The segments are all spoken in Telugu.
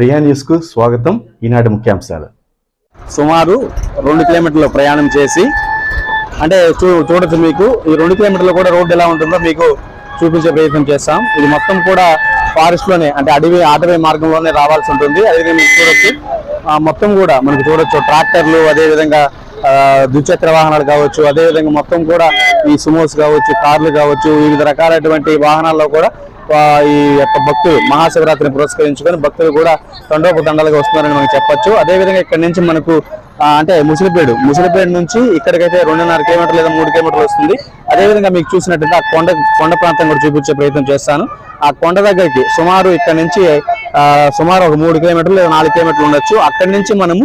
ప్రియా న్యూస్కు స్వాగతం. ఈనాటి ముఖ్యాంశాలు. సుమారు రెండు కిలోమీటర్లు ప్రయాణం చేసి అంటే చూ చూడొచ్చు మీకు ఈ రెండు కిలోమీటర్లు కూడా రోడ్డు ఎలా ఉంటుందో మీకు చూపించే ప్రయత్నం చేస్తాం. ఇది మొత్తం కూడా ఫారెస్ట్లోనే అంటే అడవి అటవీ మార్గంలోనే రావాల్సి ఉంటుంది. అదేవిధంగా మీకు చూడొచ్చు. ఆ, మొత్తం కూడా మనకు చూడొచ్చు. ట్రాక్టర్లు అదేవిధంగా ద్విచక్ర వాహనాలు కావచ్చు అదేవిధంగా మొత్తం కూడా ఈ సుమోస్ కావచ్చు కార్లు కావచ్చు వివిధ రకాలైనటువంటి వాహనాల్లో కూడా ఈ యొక్క భక్తులు మహాశివరాత్రిని పురస్కరించుకొని భక్తులు కూడా తండోపు తండాలుగా వస్తున్నారని మనం చెప్పొచ్చు. అదేవిధంగా ఇక్కడ నుంచి మనకు అంటే ముసిలిపేడు ముసిలిపేడు నుంచి ఇక్కడికైతే రెండున్నర కిలోమీటర్లు లేదా మూడు కిలోమీటర్లు వస్తుంది. అదేవిధంగా మీకు చూసినట్టయితే ఆ కొండ కొండ ప్రాంతం కూడా చూపించే ప్రయత్నం చేస్తాను. ఆ కొండ దగ్గరికి సుమారు ఇక్కడ నుంచి సుమారు ఒక మూడు కిలోమీటర్లు లేదా నాలుగు కిలోమీటర్లు ఉండొచ్చు. అక్కడి నుంచి మనము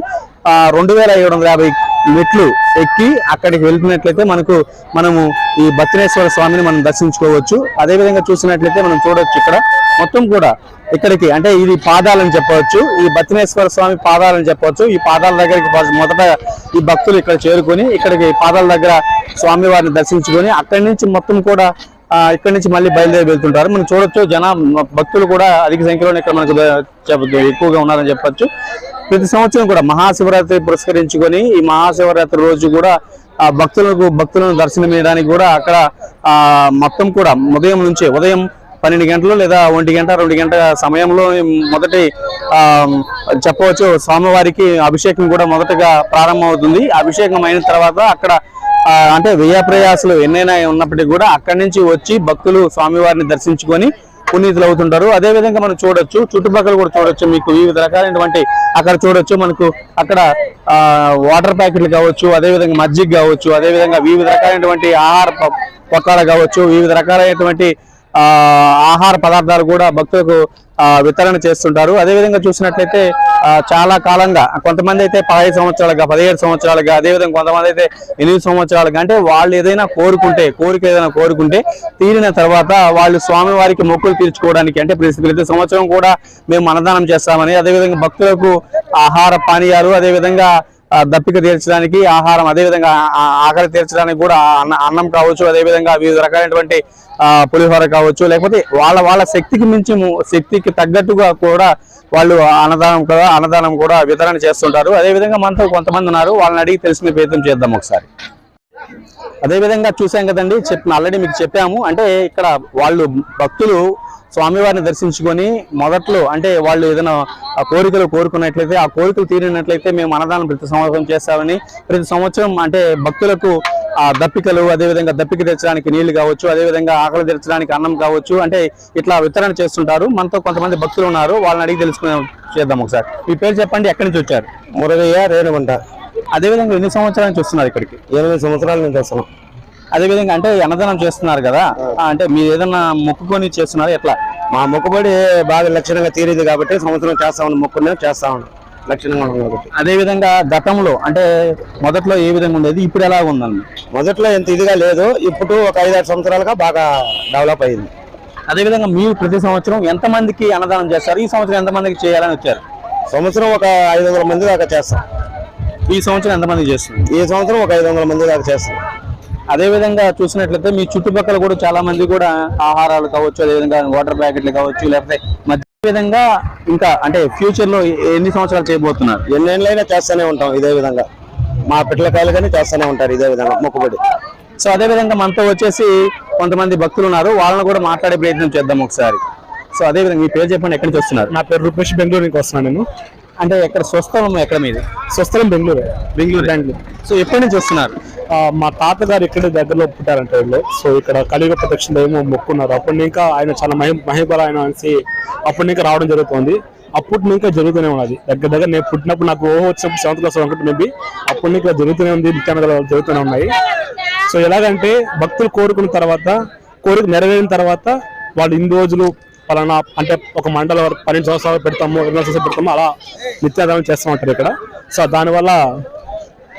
రెండు వేల ఏడు వందల యాభై మెట్లు ఎక్కి అక్కడికి వెళ్తున్నట్లయితే మనకు మనము ఈ బత్తినేశ్వర స్వామిని మనం దర్శించుకోవచ్చు. అదేవిధంగా చూసినట్లయితే మనం చూడొచ్చు ఇక్కడ. మొత్తం కూడా ఇక్కడికి అంటే ఇది పాదాలని చెప్పవచ్చు. ఈ బత్తినేశ్వర స్వామి పాదాలని చెప్పవచ్చు. ఈ పాదాల దగ్గరికి మొదట ఈ భక్తులు ఇక్కడ చేరుకొని ఇక్కడికి పాదాల దగ్గర స్వామి వారిని దర్శించుకొని అక్కడి నుంచి మొత్తం కూడా ఇక్కడ నుంచి మళ్ళీ బయలుదేరి వెళ్తుంటారు. మనం చూడొచ్చు జన భక్తులు కూడా అధిక సంఖ్యలో ఇక్కడ మనకు ఎక్కువగా ఉన్నారని చెప్పచ్చు. ప్రతి సంవత్సరం కూడా మహాశివరాత్రి పురస్కరించుకొని ఈ మహాశివరాత్రి రోజు కూడా ఆ భక్తులకు భక్తులను దర్శనం చేయడానికి కూడా అక్కడ ఆ మొత్తం కూడా ఉదయం నుంచి ఉదయం పన్నెండు గంటలు లేదా ఒంటి గంట రెండు గంట సమయంలో మొదటి ఆ చెప్పవచ్చు స్వామివారికి అభిషేకం కూడా మొదటగా ప్రారంభమవుతుంది. అభిషేకం అయిన తర్వాత అక్కడ అంటే వ్యయ ప్రయాసాలు ఎన్నైనా ఉన్నప్పటికీ కూడా అక్కడి నుంచి వచ్చి భక్తులు స్వామివారిని దర్శించుకొని పునీతులు అవుతుంటారు అదే విధంగా మనం చూడొచ్చు చుట్టుపక్కల కూడా చూడొచ్చు మీకు వివిధ రకాలైనటువంటి అక్కడ చూడొచ్చు మనకు అక్కడ వాటర్ ప్యాకెట్లు కావచ్చు అదే విధంగా మజ్జిగ కావచ్చు అదే విధంగా వివిధ రకాలైనటువంటి ఆహార ప- పొట్లాలు కావచ్చు వివిధ రకాలైనటువంటి ఆహార పదార్థాలు కూడా భక్తులకు వితరణ చేస్తుంటారు. అదే విధంగా చూసినట్లయితే చాలా కాలంగా కొంతమంది అయితే పదహైదు సంవత్సరాలుగా పదిహేడు సంవత్సరాలుగా అదేవిధంగా కొంతమంది అయితే ఎనిమిది సంవత్సరాలుగా అంటే వాళ్ళు ఏదైనా కోరుకుంటే కోరిక ఏదైనా కోరుకుంటే తీరిన తర్వాత వాళ్ళు స్వామివారికి మొక్కులు తీర్చుకోవడానికి అంటే ప్రతి ప్రతి సంవత్సరం కూడా మేము అన్నదానం చేస్తామని అదేవిధంగా భక్తులకు ఆహార పానీయాలు అదేవిధంగా దప్పిక తీర్చడానికి ఆహారం అదేవిధంగా ఆకలి తీర్చడానికి కూడా అన్న అన్నం కావచ్చు అదేవిధంగా వివిధ రకాలైనటువంటి పులిహోర కావచ్చు లేకపోతే వాళ్ళ వాళ్ళ శక్తికి మించి శక్తికి తగ్గట్టుగా కూడా వాళ్ళు అన్నదానం కూడా అన్నదానం కూడా వితరణ చేస్తుంటారు. అదేవిధంగా మనతో కొంతమంది ఉన్నారు. వాళ్ళని అడిగి తెలిసిన ప్రయత్నం చేద్దాం ఒకసారి. అదే విధంగా చూసాం కదండి చెప్పిన ఆల్రెడీ మీకు చెప్పాము. అంటే ఇక్కడ వాళ్ళు భక్తులు స్వామివారిని దర్శించుకొని మొదట్లో అంటే వాళ్ళు ఏదైనా కోరికలు కోరుకున్నట్లయితే ఆ కోరికలు తీరినట్లయితే మేము అన్నదానం ప్రతి సంవత్సరం చేస్తామని ప్రతి సంవత్సరం అంటే భక్తులకు ఆ దప్పికలు అదేవిధంగా దప్పిక తెచ్చడానికి నీళ్ళు కావచ్చు అదేవిధంగా ఆకలి తెచ్చడానికి అన్నం కావచ్చు అంటే ఇట్లా వితరణ చేస్తుంటారు. మనతో కొంతమంది భక్తులు ఉన్నారు వాళ్ళని అడిగి తెలుసుకునే చేద్దాం ఒకసారి. మీ పేరు చెప్పండి ఎక్కడి నుంచి వచ్చారు? మురగయ్య రేణుమంట అదేవిధంగా ఎన్ని సంవత్సరాల నుంచి వస్తున్నారు ఇక్కడికి? ఎనిమిది సంవత్సరాల నుంచి వస్తున్నాం. అదే విధంగా అంటే అన్నదానం చేస్తున్నారు కదా అంటే మీరు ఏదన్నా మొక్కుకొని చేస్తున్నారు ఎట్లా? మా మొక్కుబడి బాగా లక్షణంగా తీరింది కాబట్టి సంవత్సరం చేస్తామని మొక్కున్నాం చేస్తామని లక్షణంగా ఉన్నాం కాబట్టి. అదే విధంగా గతంలో అంటే మొదట్లో ఏ విధంగా ఉండేది ఇప్పుడు ఎలా ఉందండి? మొదట్లో ఎంత ఇదిగా లేదు ఇప్పుడు ఒక ఐదారు సంవత్సరాలుగా బాగా డెవలప్ అయింది. అదే విధంగా మీరు ప్రతి సంవత్సరం ఎంత మందికి అన్నదానం చేస్తారు ఈ సంవత్సరం ఎంత మందికి చేయాలని వచ్చారు? సంవత్సరం ఒక ఐదు వందల మంది దాకా చేస్తాం. ఈ సంవత్సరం ఎంత మందికి చేస్తున్నారు? ఈ సంవత్సరం ఒక ఐదు వందల మంది దాకా చేస్తాం అదే విధంగా చూసినట్లయితే మీ చుట్టుపక్కల కూడా చాలా మంది కూడా ఆహారాలు కావచ్చు అదే విధంగా వాటర్ ప్యాకెట్లు కావచ్చు లేకపోతే మధ్య విధంగా ఇంకా అంటే ఫ్యూచర్లో ఎన్ని సంవత్సరాలు చేయబోతున్నారు? ఎన్నేళ్ళైనా చేస్తూనే ఉంటాం ఇదే విధంగా. మా పిల్లకాయలు కానీ చేస్తూనే ఉంటారు ఇదే విధంగా మొక్కుబడి. సో అదే విధంగా మనతో వచ్చేసి కొంతమంది భక్తులు ఉన్నారు. వాళ్ళని కూడా మాట్లాడే ప్రయత్నం చేద్దాం ఒకసారి. సో అదే విధంగా మీ పేరు చెప్పండి ఎక్కడి నుంచి వస్తున్నారు? నా పేరు రూపేష్ బెంగళూరు నుంచి వస్తున్నాను నేను. అంటే ఎక్కడ స్వస్థలం ఎక్కడ మీది? స్వస్థలం బెంగళూరు. బెంగళూరు. బెంగళూరు. సో ఎప్పటి నుంచి వస్తున్నారు? మా తాతగారు ఇక్కడ దగ్గరలో పుట్టారంట వీళ్ళు. సో ఇక్కడ కలియుగ ప్రదక్షిణ ఏమో మొక్కున్నారు. అప్పటి ఇంకా ఆయన చాలా మహి మహిబల ఆయన అనేసి అప్పటి ఇంకా రావడం జరుగుతుంది. అప్పటి ఇంకా జరుగుతూనే ఉన్నది. దగ్గర దగ్గర నేను పుట్టినప్పుడు నాకు ఓహో వచ్చినప్పుడు సెవెంత్ క్లాస్ అనుకుంటే మేబీ అప్పటి ఇంకా జరుగుతూనే ఉంది. నిత్యానందలు జరుగుతూనే ఉన్నాయి. సో ఎలాగంటే భక్తులు కోరుకున్న తర్వాత కోరిక నెరవేరిన తర్వాత వాళ్ళు ఇన్ని రోజులు పలానా అంటే ఒక మండలం వరకు పన్నెండు సంవత్సరాలు పెడతాము ఇరవై సంవత్సరాలు పెడతాము అలా నిత్యాదానం చేస్తూ ఉంటారు ఇక్కడ సో దానివల్ల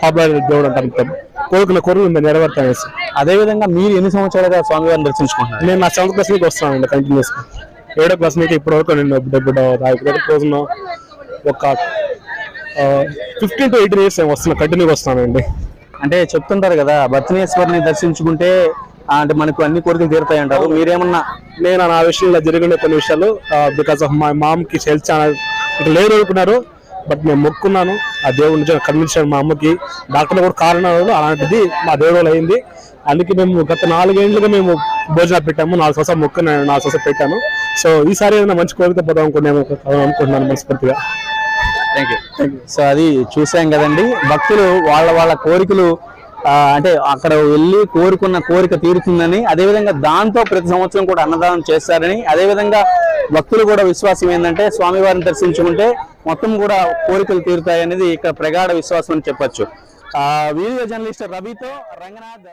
పాపులర్ దేవుడు అంటారు. కోరుకున్న కోరికలు అనేసి. అదే విధంగా మీరు ఎన్ని సంవత్సరాలుగా స్వామివారిని దర్శించుకుంటున్నారు నేను నా సెవెంత్ క్లాస్ నుంచి వస్తున్నానండి కంటిన్యూస్ ఏడో క్లాస్ నుంచి ఇప్పటి వరకు నేను ఇప్పుడు ఇప్పుడు రోజున ఒక ఫిఫ్టీన్ టు ఎయిటీన్ ఇయర్స్ వస్తున్నా కంటిన్యూ వస్తున్నానండి అంటే చెప్తుంటారు కదా భర్తనేశ్వరిని దర్శించుకుంటే అంటే మనకు అన్ని కోరికలు తీరుతాయి అంటారు. మీరేమన్నా నేను నా విషయంలో జరిగిన కొన్ని విషయాలు బికాస్ ఆఫ్ మై మామ్కి హెల్త్ చాలా ఇక్కడ లేరు అనుకున్నారు బట్ నేను మొక్కున్నాను. ఆ దేవుడి నుంచి కన్విన్సాను మా అమ్మకి. డాక్టర్లు కూడా కారణాలు అలాంటిది మా దేవుడు అయింది. అందుకే మేము గత నాలుగేళ్ళుగా మేము భోజనాలు పెట్టాము. నాలుగు సంవత్సరాలు మొక్కు నాలుగు సంవత్సరాలు పెట్టాను. సో ఈసారి ఏదైనా మంచి కోరిక పోదాం అనుకున్నాను అనుకుంటున్నాను మనస్ఫూర్తిగా. థ్యాంక్ యూ సో అది చూసాం కదండి. భక్తులు వాళ్ళ వాళ్ళ కోరికలు అంటే అక్కడ వెళ్ళి కోరుకున్న కోరిక తీరుతుందని అదేవిధంగా దాంతో ప్రతి సంవత్సరం కూడా అన్నదానం చేస్తారని అదేవిధంగా భక్తులు కూడా విశ్వాసం ఏంటంటే స్వామివారిని దర్శించుకుంటే మొత్తం కూడా కోరికలు తీరుతాయి అనేది ఇక్కడ ప్రగాఢ విశ్వాసం అని చెప్పొచ్చు. వీడియో జర్నలిస్ట్ రవితో రంగనాథ్.